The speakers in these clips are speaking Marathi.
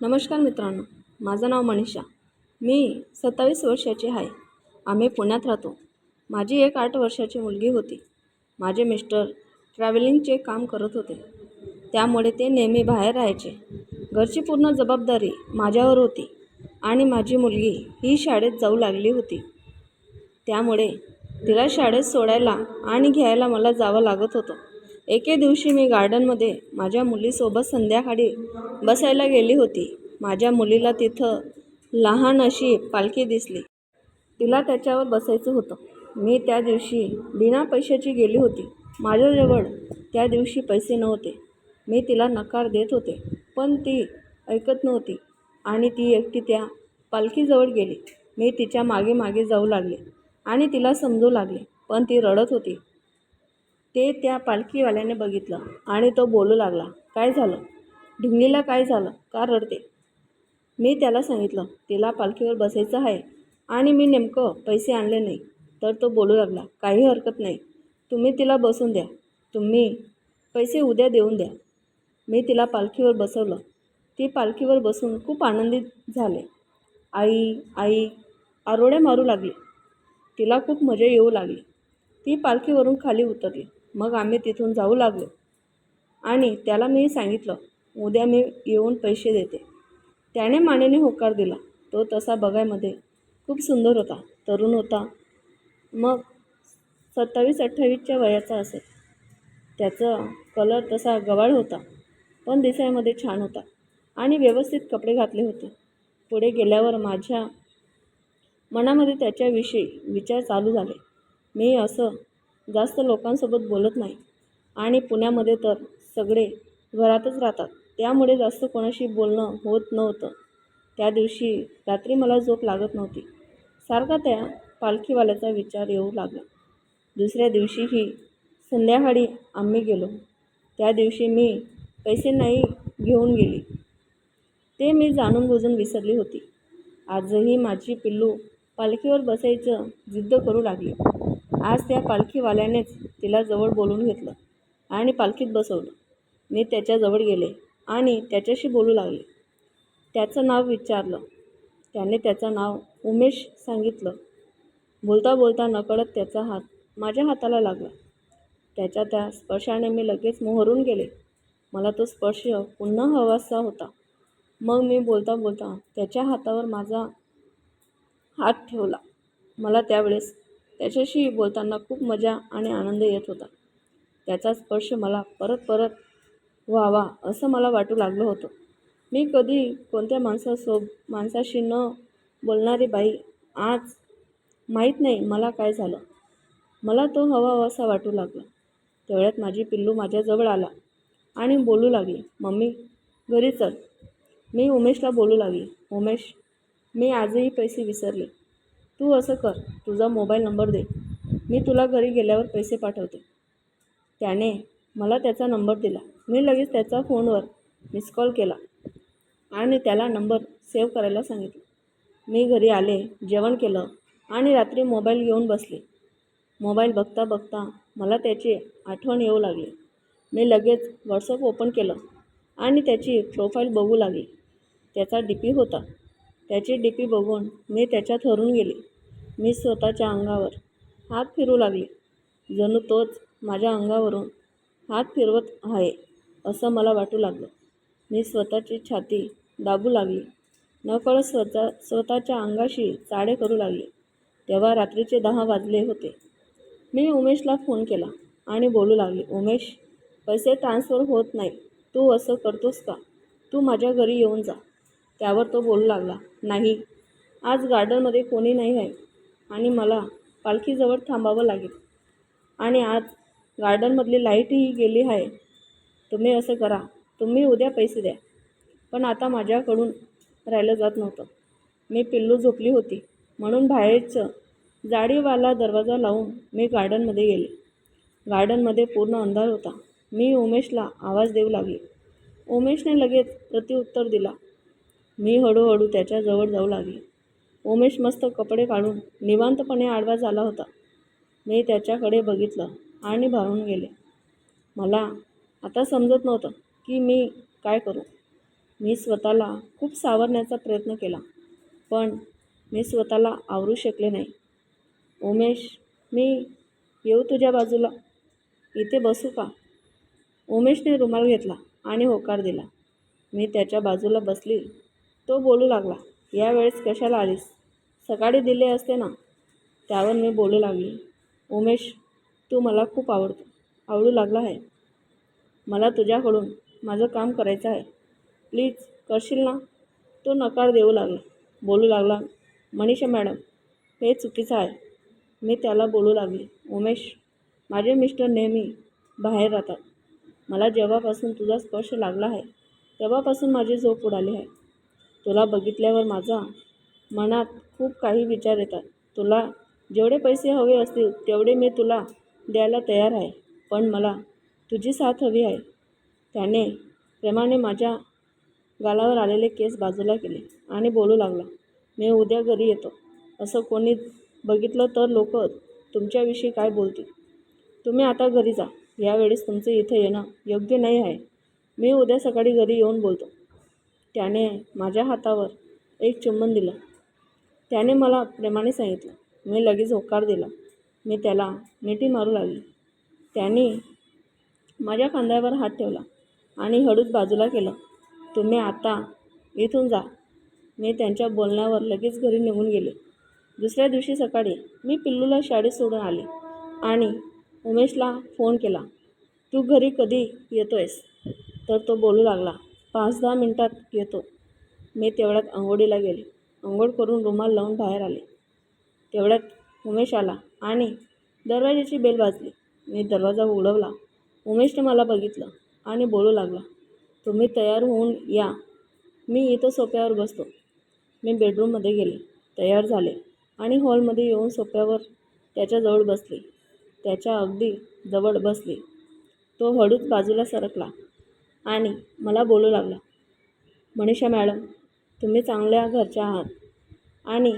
नमस्कार मित्रांनो माझं नाव मनीषा. मी सत्तावीस वर्षाची आहे. आम्ही पुण्यात राहतो. माझी एक आठ वर्षाची मुलगी होती. माझे मिस्टर ट्रॅव्हलिंगचे काम करत होते. त्यामुळे ते नेहमी बाहेर राहायचे. घरची पूर्ण जबाबदारी माझ्यावर होती आणि माझी मुलगी ही शाळेत जाऊ लागली होती. त्यामुळे तिला शाळेत सोडायला आणि घ्यायला मला जावं लागत होतं. एके दिवशी मी गार्डनमध्ये माझ्या मुलीसोबत संध्याकाळी बसायला गेली होती. माझ्या मुलीला तिथं लहान अशी पालखी दिसली. तिला त्याच्यावर बसायचं होतं. मी त्या दिवशी बिना पैशाची गेली होती. माझ्याजवळ त्या दिवशी पैसे नव्हते. मी तिला नकार देत होते पण ती ऐकत नव्हती आणि ती एकटी त्या पालखीजवळ गेली. मी तिच्यामागे मागे जाऊ लागले आणि तिला समजू लागले पण ती रडत होती. ते त्या पालखीवाल्याने बघितलं आणि तो बोलू लागला काय झालं? ढिंगलीला काय झालं? का रडते? मी त्याला सांगितलं तिला पालखीवर बसायचं आहे आणि मी नेमकं पैसे आणले नाही. तर तो बोलू लागला काही हरकत नाही. तुम्ही तिला बसून द्या. तुम्ही पैसे उद्या देऊन द्या. मी तिला पालखीवर बसवलं. ती पालखीवर बसून खूप आनंदित झाले. आई आई आरोड्या मारू लागली. तिला खूप मजा येऊ लागली. ती पालखीवरून खाली उतरली. मग आम्ही तिथून जाऊ लागलो. आणि त्याला मी सांगितलं उद्या मी येऊन पैसे देते. त्याने मानेने होकार दिला. तो तसा बघायमध्ये खूप सुंदर होता तरुण होता. मग सत्तावीस अठ्ठावीसच्या वयाचा असेल. त्याचा कलर तसा गवाळ होता पण दिसायमध्ये छान होता आणि व्यवस्थित कपडे घातले होते. पुढे गेल्यावर माझ्या मनामध्ये त्याच्याविषयी विचार चालू झाले. मी असं जास्त लोकांसोबत बोलत नाही. आणि पुण्यामध्ये तर सगळे घरातच राहतात. त्यामुळे जास्त कोणाशी बोलणं होत नव्हतं. त्या दिवशी रात्री मला झोप लागत नव्हती. सारखा त्या पालखीवाल्याचा विचार येऊ लागला. दुसऱ्या दिवशीही संध्याकाळी आम्ही गेलो. त्या दिवशी मी पैसे नाही घेऊन गेली. ते मी जाणून बुजून विसरली होती. आजही माझी पिल्लू पालखीवर बसायचं जिद्द करू लागली. आज त्या पालखीवाल्यानेच तिला जवळ बोलून घेतलं आणि पालखीत बसवलं. मी त्याच्याजवळ गेले आणि त्याच्याशी बोलू लागले. त्याचं नाव विचारलं. त्याने त्याचं नाव उमेश सांगितलं. बोलता बोलता नकळत त्याचा हात माझ्या हाताला लागला. त्याच्या त्या स्पर्शाने मी लगेच मोहरून गेले. मला तो स्पर्श पुन्हा हवासा होता. मग मी बोलता बोलता त्याच्या हातावर माझा हात ठेवला. मला त्यावेळेस त्याच्याशी बोलताना खूप मजा आणि आनंद येत होता. त्याचा स्पर्श मला परत परत व्हावा असं मला वाटू लागलं होतं. मी कधी कोणत्या माणसासो माणसाशी न बोलणारी बाई आज माहीत नाही मला काय झालं. मला तो हवा हवासा वाटू लागला. तेवढ्यात माझी पिल्लू माझ्याजवळ आला आणि बोलू लागली मम्मी घरी चल. मी उमेशला बोलू लागली उमेश मी आजही पैसे विसरले. तू असं कर तुझा मोबाईल नंबर दे. मी तुला घरी गेल्यावर पैसे पाठवते. त्याने मला त्याचा नंबर दिला. मी लगेच त्याचा फोनवर मिस कॉल केला आणि त्याला नंबर सेव्ह करायला सांगितलं. मी घरी आले जेवण केलं आणि रात्री मोबाईल घेऊन बसले. मोबाईल बघता बघता मला त्याची आठवण येऊ लागली. मी लगेच व्हॉट्सअप ओपन केलं आणि त्याची प्रोफाईल बघू लागली. त्याचा डी पी होता. त्याची डीपी बघून मी त्याच्यात हरून गेले. मी स्वतःच्या अंगावर हात फिरू लागले. जणू तोच माझ्या अंगावरून हात फिरवत आहे असं मला वाटू लागलं. मी स्वतःची छाती दाबू लागली. नकळत स्वतः स्वतःच्या अंगाशी चाडे करू लागले. तेव्हा रात्रीचे दहा वाजले होते. मी उमेशला फोन केला आणि बोलू लागले उमेश पैसे ट्रान्सफर होत नाही तू असं करतोस का? तू माझ्या घरी येऊन जा. त्यावर तो बोलू लागला नाही आज गार्डनमध्ये कोणी नाही आहे आणि मला पालखीजवळ थांबावं लागेल. आणि आज गार्डनमधली लाईटही गेली आहे. तुम्ही असं करा तुम्ही उद्या पैसे द्या. पण आता माझ्याकडून राहिलं जात नव्हतं. मी पिल्लू झोपली होती म्हणून बाहेरचं जाडीवाला दरवाजा लावून मी गार्डनमध्ये गेले. गार्डनमध्ये पूर्ण अंधार होता. मी उमेशला आवाज देऊ लागले. उमेशने लगेच प्रत्युत्तर दिला मी हळूहळू त्याच्याजवळ जाऊ लागले. उमेश मस्त कपडे काढून निवांतपणे आडवा झाला होता. मी त्याच्याकडे बघितलं आणि भारून गेले. मला आता समजत नव्हतं की मी काय करू. मी स्वतःला खूप सावरण्याचा प्रयत्न केला पण मी स्वतःला आवरू शकले नाही. उमेश मी येऊ तुझ्या बाजूला. इथे बसू का? उमेशने रुमाल घेतला आणि होकार दिला. मी त्याच्या बाजूला बसली. तो बोलू लागला यावेळेस कशाला आलीस? सकाळी दिले असते ना त्यावर मी बोलू लागली. उमेश तू मला खूप आवडतो आवडू लागला आहे. मला तुझ्याकडून माझं काम करायचं आहे. प्लीज करशील ना? तो नकार देऊ लागला बोलू लागला मनीषा मॅडम हे चुकीचं आहे. मी त्याला बोलू लागली उमेश माझे मिस्टर नेहमी बाहेर राहतात. मला जेव्हापासून तुझा स्पर्श लागला आहे तेव्हापासून माझी झोप उडाली आहे. तुला बघितल्यावर माझा मनात खूप काही विचार येतात. तुला जेवढे पैसे हवे असतील तेवढे मी तुला द्यायला तयार आहे. पण मला तुझी साथ हवी आहे. त्याने प्रेमाने माझ्या गालावर आलेले केस बाजूला केले आणि बोलू लागला मी उद्या घरी येतो. असं कोणी बघितलं तर लोक तुमच्याविषयी काय बोलतील? तुम्ही आता घरी जा. यावेळेस तुमचं इथे येणं योग्य नाही आहे. मी उद्या सकाळी घरी येऊन बोलतो. त्याने माझ्या हातावर एक चुंबन दिलं. त्याने मला प्रेमाने सांगितलं. मी लगेच होकार दिला. मी त्याला मिठी मारू लागली. त्याने माझ्या खांद्यावर हात ठेवला आणि हळूच बाजूला केलं. तुम्ही आता इथून जा. मी त्यांच्या बोलण्यावर लगेच घरी निघून गेले. दुसऱ्या दिवशी सकाळी मी पिल्लूला शाळेत सोडून आले आणि उमेशला फोन केला तू घरी कधी येतो आहेस तर तो बोलू लागला पाच दहा मिनटात येतो. मी तेवढ्यात आंघोळीला गेले. आंघोळ करून रुमाल लावून बाहेर आले. तेवढ्यात उमेश आला आणि दरवाजाची बेल वाजली. मी दरवाजा उघडवला. उमेशने मला बघितलं आणि बोलू लागला तुम्ही तयार होऊन या. मी इथं सोप्यावर बसतो. मी बेडरूममध्ये गेले. तयार झाले आणि हॉलमध्ये येऊन सोप्यावर त्याच्याजवळ बसले. त्याच्या अगदी जवळ बसले. तो हळूच बाजूला सरकला. आणि मला बोलू लागला मनीषा मॅडम तुम्ही चांगल्या घरच्या आहात आणि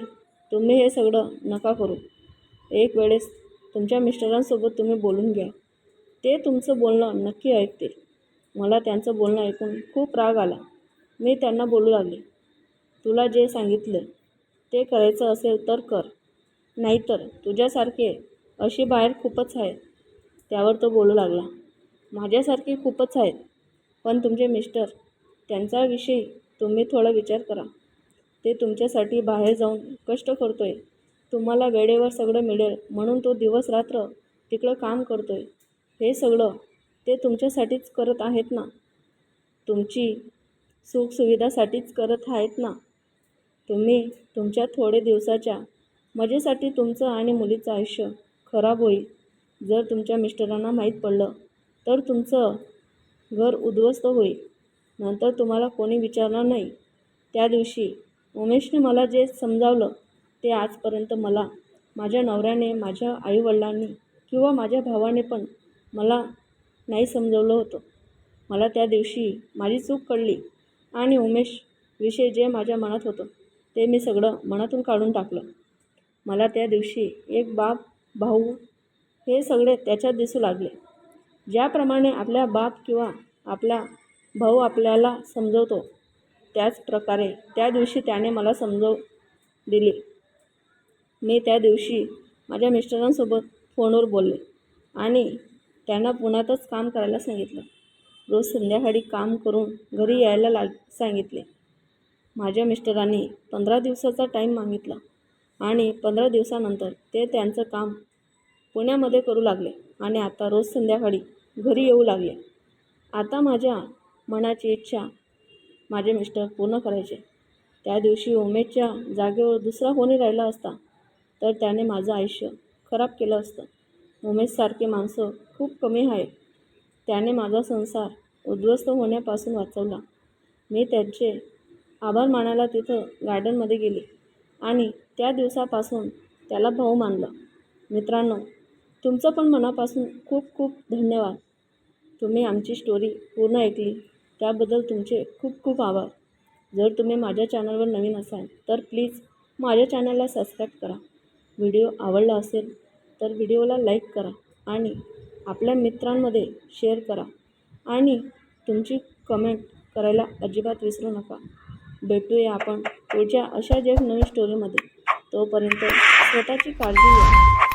तुम्ही हे सगळं नका करू. एक वेळेस तुमच्या मिस्टरांसोबत तुम्ही बोलून घ्या. ते तुमचं बोलणं नक्की ऐकतील. मला त्यांचं बोलणं ऐकून खूप राग आला. मी त्यांना बोलू लागले तुला जे सांगितलं ते करायचं असेल तर कर. नाहीतर तुझ्यासारखे अशी बाहेर खूपच आहेत. त्यावर तो बोलू लागला माझ्यासारखे खूपच आहेत. पण तुमचे मिस्टर त्यांच्याविषयी तुम्ही थोडा विचार करा. ते तुमच्यासाठी बाहेर जाऊन कष्ट करतो आहे तुम्हाला वेळेवर सगळं मिळेल. म्हणून तो दिवस रात्र तिकडं काम करतो आहे हे सगळं ते तुमच्यासाठीच करत आहेत ना? तुमची सुखसुविधासाठीच करत आहेत ना? तुम्ही तुमच्या थोडे दिवसाच्या मजेसाठी तुमचं आणि मुलीचं आयुष्य खराब होईल. जर तुमच्या मिस्टरांना माहीत पडलं तर तुमचं घर उद्ध्वस्त होईल. नंतर तुम्हाला कोणी विचारणार नाही. त्या दिवशी उमेशने मला जे समजावलं ते आजपर्यंत मला माझ्या नवऱ्याने माझ्या आईवडिलांनी किंवा माझ्या भावाने पण मला नाही समजवलं होतं. मला त्या दिवशी माझी चूक कळली आणि उमेश विषयी जे माझ्या मनात होतं ते मी सगळं मनातून काढून टाकलं. मला त्या दिवशी एक बाप भाऊ हे सगळे त्याच्यात दिसू लागले. ज्याप्रमाणे आपल्या बाप किंवा आपला भाऊ आपल्याला समजवतो त्याच प्रकारे त्या दिवशी त्याने मला समजव दिली. मी त्या दिवशी माझ्या मिस्टरांसोबत फोनवर बोलले आणि त्यांना पुण्यातच काम करायला सांगितलं. रोज संध्याकाळी काम करून घरी यायला लाग सांगितले. माझ्या मिस्टरांनी पंधरा दिवसाचा टाईम मागितला आणि पंधरा दिवसानंतर ते त्यांचं काम पुण्यामध्ये करू लागले आणि आता रोज संध्याकाळी घरी येऊ लागले. आता माझ्या मनाची इच्छा माझे मिस्टर पूर्ण करायचे. त्या दिवशी उमेदच्या जागेवर दुसरा कोणी राहिला असता तर त्याने माझं आयुष्य खराब केलं असतं. उमेशसारखे माणसं खूप कमी आहेत. त्याने माझा संसार उद्ध्वस्त होण्यापासून वाचवला. मी त्यांचे आभार मानायला तिथं गार्डनमध्ये गेले आणि त्या दिवसापासून त्याला भाऊ मानलं. मित्रांनो तुमचं पण मनापासून खूप खूप धन्यवाद. तुम्ही आमची स्टोरी पूर्ण ऐकली त्याबद्दल तुमचे खूप खूप आभार. जर तुम्ही माझ्या चॅनलवर नवीन असाल तर प्लीज माझ्या चॅनलला सबस्क्राईब करा. व्हिडिओ आवडला असेल तर व्हिडिओला लाईक करा आणि आपल्या मित्रांमध्ये शेअर करा. आणि तुमची कमेंट करायला अजिबात विसरू नका. भेटूया आपण पुढच्या अशा एक नवीन स्टोरीमध्ये तोपर्यंत स्वतःची काळजी घ्या.